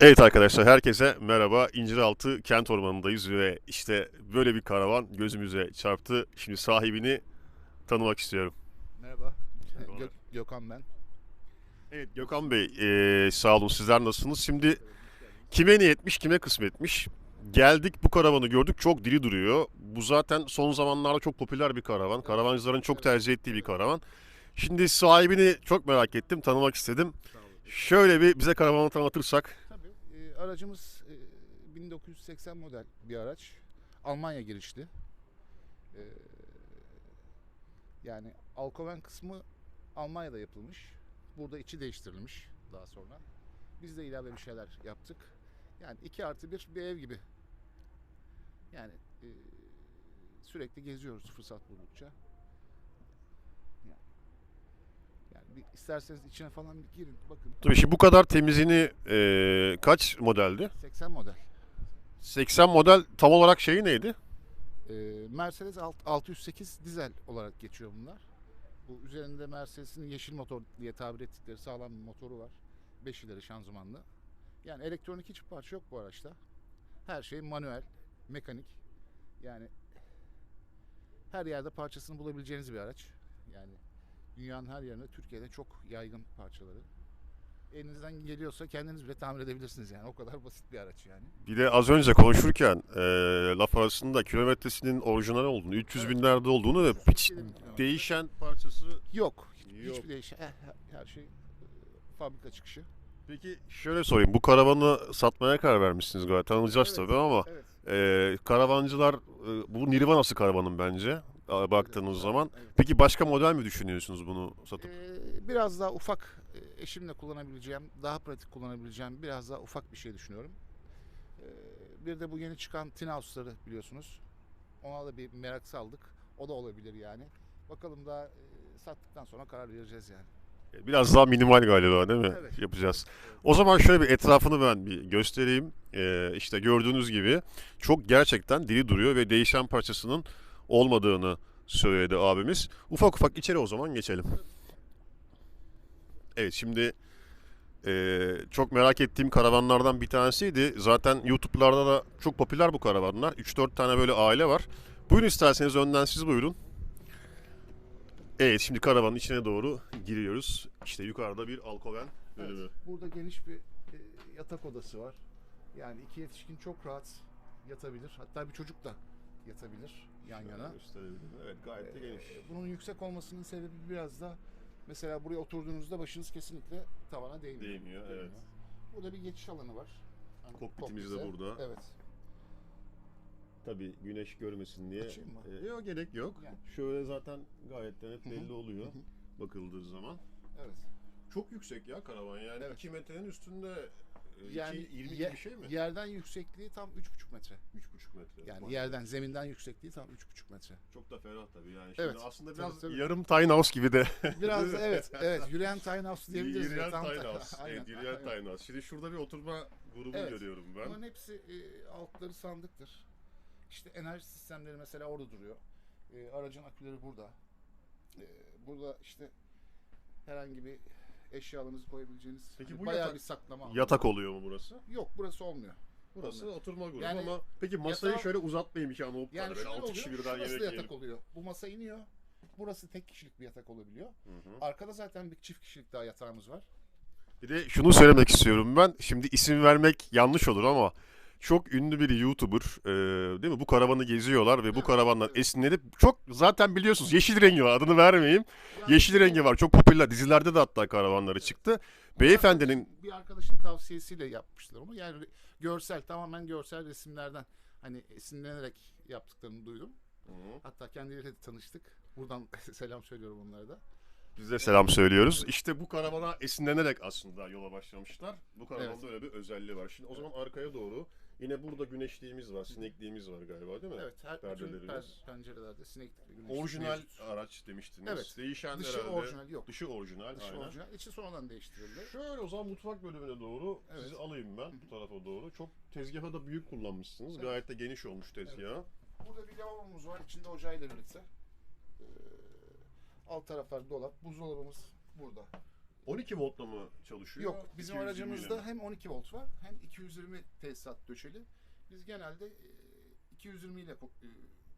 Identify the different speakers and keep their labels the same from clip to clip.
Speaker 1: Evet arkadaşlar herkese merhaba. İnciraltı kent ormanındayız ve işte böyle bir karavan gözümüze çarptı. Şimdi sahibini tanımak istiyorum.
Speaker 2: Merhaba. Gök- Gökhan ben.
Speaker 1: Evet Gökhan Bey eee, sağ olun sizler nasılsınız? Şimdi kime niyetmiş kime kısmetmiş. Geldik bu karavanı gördük çok diri duruyor. Bu zaten son zamanlarda çok popüler bir karavan. Karavancıların çok tercih ettiği bir karavan. Şimdi sahibini çok merak ettim tanımak istedim. Şöyle bir bize karavanı tanıtırsak.
Speaker 2: E, aracımız e, 1980 model bir araç. Almanya girişli. E, yani Alkoven kısmı Almanya'da yapılmış. Burada içi değiştirilmiş daha sonra. Biz de ilave bir şeyler yaptık. Yani 2 artı 1 bir ev gibi. Yani e, sürekli geziyoruz fırsat buldukça. Yani, yani bir, isterseniz içine falan bir girin bakın.
Speaker 1: Tabii şimdi bu kadar temizliğini eee, kaç modeldi?
Speaker 2: 80 model.
Speaker 1: 80 model tam olarak şeyi neydi?
Speaker 2: Ee, Mercedes alt- 608 dizel olarak geçiyor bunlar. Bu üzerinde Mercedes'in yeşil motor diye tabir ettikleri sağlam bir motoru var. 5 ileri şanzımanlı. Yani elektronik hiçbir parça yok bu araçta. Her şey manuel, mekanik. Yani her yerde parçasını bulabileceğiniz bir araç. Yani dünyanın her yerinde Türkiye'de çok yaygın parçaları. Elinizden geliyorsa kendiniz bile tamir edebilirsiniz yani. O kadar basit bir araç yani.
Speaker 1: Bir de az önce konuşurken eee laf arasında kilometresinin orijinal olduğunu, 300 binlerde olduğunu ve hiç değişen parçası
Speaker 2: Yok.
Speaker 1: Yok.
Speaker 2: Hiçbir değişen. Her, şey e, fabrika çıkışı.
Speaker 1: Peki şöyle sorayım. Bu karavanı satmaya karar vermişsiniz galiba. Tanıyacağız
Speaker 2: Evet.
Speaker 1: tabii ama
Speaker 2: Evet.
Speaker 1: eee, karavancılar eee, bu Nirvana'sı karavanın bence baktığınız
Speaker 2: Evet.
Speaker 1: zaman.
Speaker 2: Evet.
Speaker 1: Peki başka model mi düşünüyorsunuz bunu satıp?
Speaker 2: Ee, biraz daha ufak e, eşimle kullanabileceğim, daha pratik kullanabileceğim biraz daha ufak bir şey düşünüyorum. Ee, bir de bu yeni çıkan tin house'ları biliyorsunuz. Ona da bir merak saldık. O da olabilir yani. Bakalım daha e, sattıktan sonra karar vereceğiz yani.
Speaker 1: Biraz daha minimal galiba değil mi?
Speaker 2: Evet.
Speaker 1: Yapacağız. O zaman şöyle bir etrafını ben bir göstereyim. Ee, işte gördüğünüz gibi çok gerçekten diri duruyor ve değişen parçasının olmadığını söyledi abimiz. Ufak ufak içeri o zaman geçelim. Evet şimdi eee, çok merak ettiğim karavanlardan bir tanesiydi. Zaten YouTube'larda da çok popüler bu karavanlar. 3-4 tane böyle aile var. Buyurun isterseniz önden siz buyurun. Evet şimdi karavanın içine doğru giriyoruz. İşte yukarıda bir alkoven bölümü.
Speaker 2: Evet, burada geniş bir e, yatak odası var. Yani iki yetişkin çok rahat yatabilir. Hatta bir çocuk da yatabilir yan yana.
Speaker 1: Gösterebilirim. Evet gayet de geniş.
Speaker 2: Ee, Bunun yüksek olmasının sebebi biraz da mesela buraya oturduğunuzda başınız kesinlikle tavana değmiyor.
Speaker 1: Değmiyor, evet.
Speaker 2: Burada bir geçiş alanı var. Hani
Speaker 1: Kokpitimiz de
Speaker 2: kokpite.
Speaker 1: burada.
Speaker 2: Evet.
Speaker 1: Tabii güneş görmesin diye.
Speaker 2: Açayım mı?
Speaker 1: Ee, yok gerek yok.
Speaker 2: Yani.
Speaker 1: Şöyle zaten gayet de net belli oluyor bakıldığı zaman.
Speaker 2: Evet.
Speaker 1: Çok yüksek ya karavan yani
Speaker 2: Evet.
Speaker 1: 2 metrenin üstünde e,
Speaker 2: Yani
Speaker 1: 2, 20
Speaker 2: ye-
Speaker 1: gibi bir şey mi?
Speaker 2: Yerden yüksekliği tam 3,5 metre.
Speaker 1: 3,5 metre.
Speaker 2: Yani
Speaker 1: Vay
Speaker 2: yerden, zeminden yüksekliği tam 3,5 metre.
Speaker 1: Çok da ferah tabii yani. Şimdi
Speaker 2: Evet.
Speaker 1: aslında
Speaker 2: Tabii,
Speaker 1: biraz
Speaker 2: tabii.
Speaker 1: yarım tiny house gibi de.
Speaker 2: Biraz da evet, evet. Yürüyen tiny house diyebiliriz.
Speaker 1: Yürüyen
Speaker 2: tam
Speaker 1: tiny house.
Speaker 2: Aynen,
Speaker 1: Evet yürüyen
Speaker 2: aynen.
Speaker 1: tiny house. Şimdi şurada bir oturma grubu
Speaker 2: Evet.
Speaker 1: görüyorum ben.
Speaker 2: Bunların hepsi e, altları sandıktır. İşte enerji sistemleri mesela orada duruyor. E, aracın aküleri burada. E, burada işte herhangi bir eşyalarınızı koyabileceğiniz
Speaker 1: Peki
Speaker 2: hani
Speaker 1: bu
Speaker 2: bayağı
Speaker 1: yatak-
Speaker 2: bir saklama alanı.
Speaker 1: Yatak oluyor mu burası?
Speaker 2: Yok burası olmuyor.
Speaker 1: Burası
Speaker 2: Olmuyor.
Speaker 1: oturma grubu
Speaker 2: Yani
Speaker 1: ama peki masayı
Speaker 2: yatağı-
Speaker 1: şöyle uzatma imkanı olup
Speaker 2: Yani
Speaker 1: yani böyle
Speaker 2: şöyle
Speaker 1: 6 kişi
Speaker 2: oluyor.
Speaker 1: birden
Speaker 2: Şurası
Speaker 1: yemek
Speaker 2: da yatak
Speaker 1: yiyelim.
Speaker 2: oluyor. Bu masa iniyor. Burası tek kişilik bir yatak olabiliyor.
Speaker 1: Hı hı.
Speaker 2: Arkada zaten bir çift kişilik daha yatağımız var.
Speaker 1: Bir de şunu söylemek istiyorum ben. Şimdi isim vermek yanlış olur ama çok ünlü bir YouTuber e, değil mi? Bu karavanı geziyorlar ve bu
Speaker 2: Evet, evet.
Speaker 1: esinlenip çok zaten biliyorsunuz yeşil rengi var adını vermeyeyim. Yeşil rengi var çok popüler dizilerde de hatta karavanları çıktı. Beyefendinin
Speaker 2: bir arkadaşın tavsiyesiyle yapmışlar onu. Yani görsel tamamen görsel resimlerden hani esinlenerek yaptıklarını duydum. Hatta kendileriyle de tanıştık. Buradan selam söylüyorum onlara da.
Speaker 1: biz de selam söylüyoruz. İşte bu karavana esinlenerek aslında yola başlamışlar. Bu karavanda öyle bir özelliği var. Şimdi o zaman arkaya doğru yine burada güneşliğimiz var, sinekliğimiz var galiba değil mi?
Speaker 2: Evet, her bütün per- pencerelerde sineklik ve güneş
Speaker 1: Orijinal
Speaker 2: mevcut.
Speaker 1: araç demiştiniz.
Speaker 2: Evet.
Speaker 1: Değişen
Speaker 2: Dışı
Speaker 1: herhalde.
Speaker 2: orijinal yok.
Speaker 1: Dışı orijinal.
Speaker 2: Dışı
Speaker 1: aynen.
Speaker 2: orijinal. İçi sonradan değiştirildi.
Speaker 1: Şöyle o zaman mutfak bölümüne doğru
Speaker 2: Evet.
Speaker 1: sizi alayım ben bu tarafa doğru. Çok tezgahı da büyük kullanmışsınız.
Speaker 2: Evet.
Speaker 1: Gayet de geniş olmuş tezgahı.
Speaker 2: Burada bir lavabomuz var. içinde ocağıyla birlikte. Ee, alt taraflar dolap. Buzdolabımız burada.
Speaker 1: 12 voltla mı çalışıyor?
Speaker 2: Yok bizim
Speaker 1: 220 ile
Speaker 2: aracımızda
Speaker 1: mi?
Speaker 2: hem 12 volt var hem 220 tesisat döşeli. Biz genelde e, 220 ile ko- e,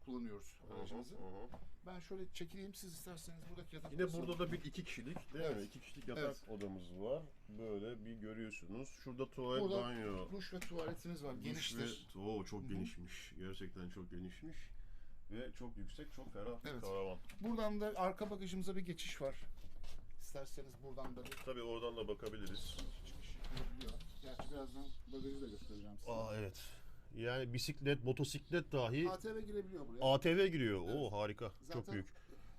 Speaker 2: kullanıyoruz aracımızı.
Speaker 1: hı hı.
Speaker 2: Ben şöyle çekileyim siz isterseniz buradaki yatak
Speaker 1: Yine burada da bir iki kişilik değil mi?
Speaker 2: Evet.
Speaker 1: İki kişilik yatak
Speaker 2: Evet.
Speaker 1: odamız var. Böyle bir görüyorsunuz. Şurada tuvalet,
Speaker 2: Burada
Speaker 1: banyo.
Speaker 2: duş ve tuvaletimiz var. Geniştir.
Speaker 1: ve- Oo çok genişmiş. Gerçekten çok genişmiş. Ve çok yüksek, çok ferah bir
Speaker 2: Evet.
Speaker 1: karavan.
Speaker 2: Buradan da arka bagajımıza bir geçiş var. İsterseniz buradan da bir
Speaker 1: Tabii oradan da bakabiliriz.
Speaker 2: yapılabiliyor. Gerçi birazdan bagajı da göstereceğim size.
Speaker 1: Aa evet. Yani bisiklet, motosiklet dahi
Speaker 2: ATV girebiliyor buraya.
Speaker 1: ATV giriyor. Oo harika. Çok
Speaker 2: Zaten-
Speaker 1: büyük.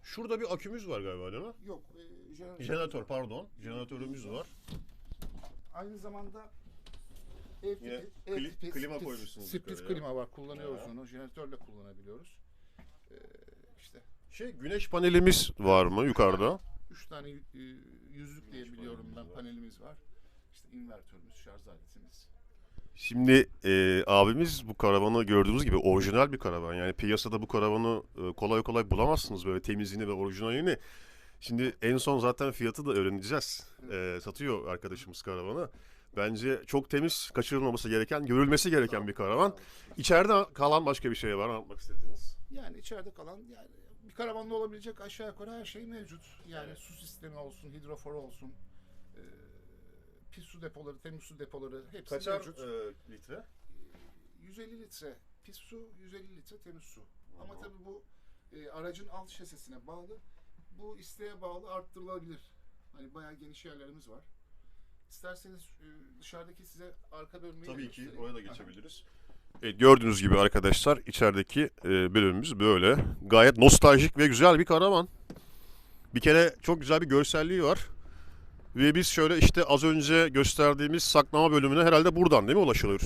Speaker 1: Şurada bir akümüz var galiba değil mi?
Speaker 2: Yok. E, jeneratör.
Speaker 1: Jeneratör pardon. Jeneratörümüz var.
Speaker 2: Aynı zamanda ev tipi, ev
Speaker 1: kli-
Speaker 2: tipi
Speaker 1: klima
Speaker 2: split-
Speaker 1: koymuşsunuz
Speaker 2: Split
Speaker 1: yukarıya.
Speaker 2: klima var. Kullanıyoruz
Speaker 1: Ha.
Speaker 2: onu. Jeneratörle kullanabiliyoruz. Ee, işte
Speaker 1: Şey güneş panelimiz var mı yukarıda?
Speaker 2: Üç tane e, yüzlük diye biliyorum ben
Speaker 1: panelimiz var.
Speaker 2: İşte invertörümüz, şarj aletimiz.
Speaker 1: Şimdi e, abimiz bu karavanı gördüğünüz gibi orijinal bir karavan. Yani piyasada bu karavanı e, kolay kolay bulamazsınız böyle temizliğini ve orijinalini. Şimdi en son zaten fiyatı da öğreneceğiz. E, satıyor arkadaşımız karavanı. Bence çok temiz, kaçırılmaması gereken, görülmesi gereken bir karavan. İçeride kalan başka bir şey var anlatmak istediğiniz.
Speaker 2: Yani içeride kalan yani bir karavanda olabilecek aşağı yukarı her şey mevcut. Yani
Speaker 1: Evet.
Speaker 2: su sistemi olsun, hidrofor olsun, e, pis su depoları, temiz su depoları hepsi
Speaker 1: Kaçar
Speaker 2: mevcut.
Speaker 1: e, litre?
Speaker 2: 150 litre pis su, 150 litre temiz su. Ama
Speaker 1: Hı hı.
Speaker 2: tabii bu e, aracın alt şasisine bağlı. Bu isteğe bağlı arttırılabilir. Hani bayağı geniş yerlerimiz var. İsterseniz e, dışarıdaki size arka bölmeyi
Speaker 1: Tabii ki oraya da
Speaker 2: Aha.
Speaker 1: Evet, gördüğünüz gibi arkadaşlar içerideki e, bölümümüz böyle. Gayet nostaljik ve güzel bir karavan. Bir kere çok güzel bir görselliği var. Ve biz şöyle işte az önce gösterdiğimiz saklama bölümüne herhalde buradan değil mi ulaşılıyor?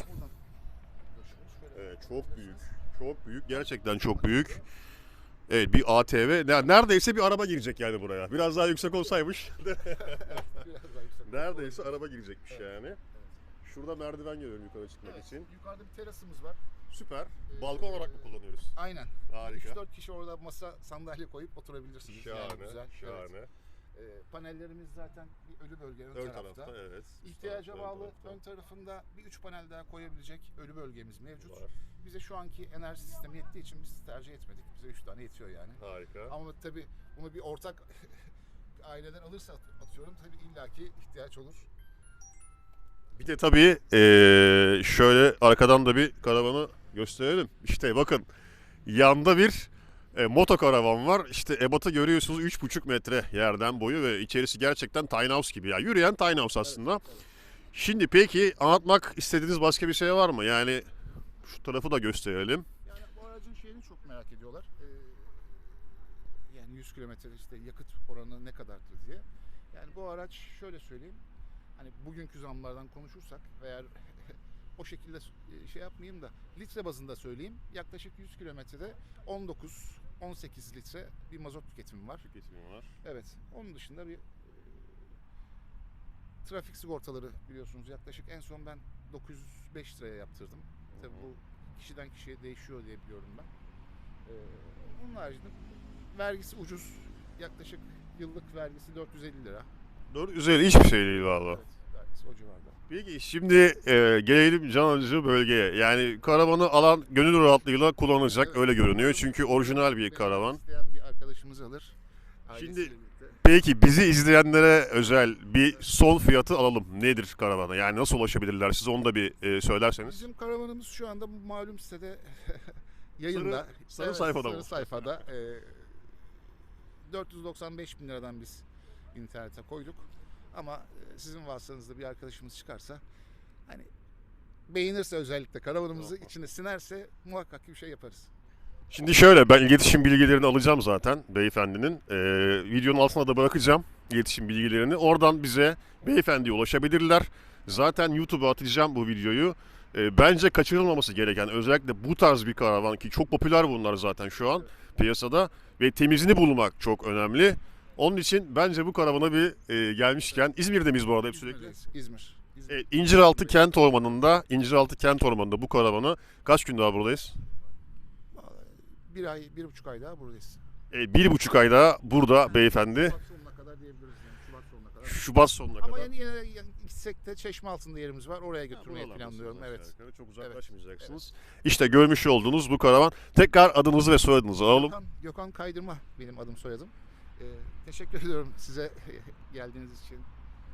Speaker 1: Evet çok büyük. Çok büyük. Gerçekten çok büyük. Evet bir ATV. Ne- Neredeyse bir araba girecek yani buraya. Biraz daha yüksek olsaymış. Neredeyse araba girecekmiş yani. Şurada merdiven görüyorum yukarı çıkmak
Speaker 2: Evet,
Speaker 1: için.
Speaker 2: yukarıda bir terasımız var.
Speaker 1: Süper. Balkon olarak mı kullanıyoruz?
Speaker 2: Aynen.
Speaker 1: Harika.
Speaker 2: 3-4 kişi orada masa sandalye koyup oturabilirsiniz.
Speaker 1: Şahane,
Speaker 2: yani güzel. Evet.
Speaker 1: şahane.
Speaker 2: Ee, panellerimiz zaten bir ölü bölge ön,
Speaker 1: Ön
Speaker 2: tarafta.
Speaker 1: tarafta, evet.
Speaker 2: İhtiyaca
Speaker 1: Ön
Speaker 2: bağlı
Speaker 1: tarafta
Speaker 2: ön tarafında bir üç panel daha koyabilecek ölü bölgemiz mevcut.
Speaker 1: var.
Speaker 2: Bize şu anki enerji sistemi yettiği için biz tercih etmedik. Bize üç tane yetiyor yani.
Speaker 1: Harika.
Speaker 2: Ama tabii bunu bir ortak aileden alırsa at- atıyorum tabii illaki ihtiyaç olur.
Speaker 1: Bir de tabii eee, şöyle arkadan da bir karavanı gösterelim. İşte bakın yanda bir e, moto karavan var. İşte ebatı görüyorsunuz 3,5 metre yerden boyu ve içerisi gerçekten tiny house gibi. ya yürüyen tiny house aslında. Şimdi peki anlatmak istediğiniz başka bir şey var mı? Yani şu tarafı da gösterelim.
Speaker 2: Yani bu aracın şeyini çok merak ediyorlar. Ee, yani 100 kilometre işte yakıt oranı ne kadardır diye. Yani bu araç şöyle söyleyeyim. Hani bugünkü zamlardan konuşursak veya o şekilde e, şey yapmayayım da litre bazında söyleyeyim. Yaklaşık 100 kilometrede 19 18 litre bir mazot tüketimi var. Evet. Onun dışında bir e, trafik sigortaları biliyorsunuz yaklaşık en son ben 905 liraya yaptırdım. Tabii bu kişiden kişiye değişiyor diye biliyorum ben. Ee, onun haricinde vergisi ucuz. Yaklaşık yıllık vergisi 450 lira.
Speaker 1: Doğru, üzeri hiçbir şey değil valla.
Speaker 2: Evet, vergisi o civarda.
Speaker 1: Peki şimdi e, gelelim can alıcı bölgeye. Yani karavanı alan gönül rahatlığıyla kullanacak
Speaker 2: Evet.
Speaker 1: öyle görünüyor. Çünkü orijinal bir karavan.
Speaker 2: isteyen bir arkadaşımız alır.
Speaker 1: Şimdi-
Speaker 2: birlikte.
Speaker 1: Peki bizi izleyenlere özel bir son fiyatı alalım. Nedir karavana? Yani nasıl ulaşabilirler? Siz onu da bir e, söylerseniz.
Speaker 2: Bizim karavanımız şu anda bu malum sitede yayında.
Speaker 1: Sarı- sarı sayfada
Speaker 2: sarı
Speaker 1: mı?
Speaker 2: sayfada. e, 495 bin liradan biz internete koyduk. Ama e, sizin vasıtanızda bir arkadaşımız çıkarsa hani beğenirse özellikle karavanımızı içine sinerse muhakkak ki bir şey yaparız.
Speaker 1: Şimdi şöyle ben iletişim bilgilerini alacağım zaten beyefendinin. E, videonun altına da bırakacağım iletişim bilgilerini. Oradan bize beyefendiye ulaşabilirler. Zaten YouTube'a atacağım bu videoyu. E, bence kaçırılmaması gereken özellikle bu tarz bir karavan ki çok popüler bunlar zaten şu an piyasada ve temizini bulmak çok önemli. Onun için bence bu karavana bir e, gelmişken İzmir'de miyiz bu arada hep sürekli?
Speaker 2: İzmir. İzmir.
Speaker 1: Evet, İnciraltı Kent Ormanı'nda, İnciraltı Kent Ormanı'nda bu karavanı kaç gün daha buradayız?
Speaker 2: Bir ay, bir buçuk ay daha buradayız.
Speaker 1: E, bir buçuk ayda burada beyefendi.
Speaker 2: Şubat sonuna kadar diyebiliriz yani. Şubat sonuna kadar.
Speaker 1: Şubat sonuna
Speaker 2: Ama
Speaker 1: kadar.
Speaker 2: yine, yine gitsek de çeşme altında yerimiz var. Oraya götürmeyi
Speaker 1: buralardasınız
Speaker 2: planlıyorum. Evet.
Speaker 1: yukarı. Çok uzaklaşmayacaksınız. İşte görmüş olduğunuz bu karavan. Tekrar adınızı ve soyadınızı alalım.
Speaker 2: Gökhan, Gökhan Kaydırma benim adım soyadım. Ee, teşekkür ediyorum size geldiğiniz için.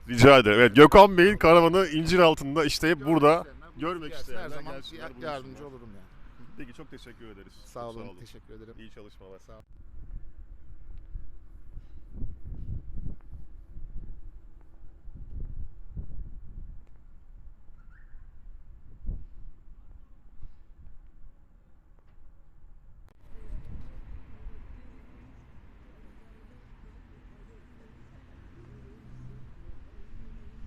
Speaker 1: Rica ederim. Evet Gökhan Bey'in karavanı incir altında işte hep burada. görmek isteyenler
Speaker 2: her zaman
Speaker 1: gelsinler,
Speaker 2: yardımcı olurum yani.
Speaker 1: Peki çok teşekkür ederiz.
Speaker 2: Sağ
Speaker 1: Çok
Speaker 2: olun, teşekkür ederim.
Speaker 1: İyi çalışmalar.
Speaker 2: Sağ olun.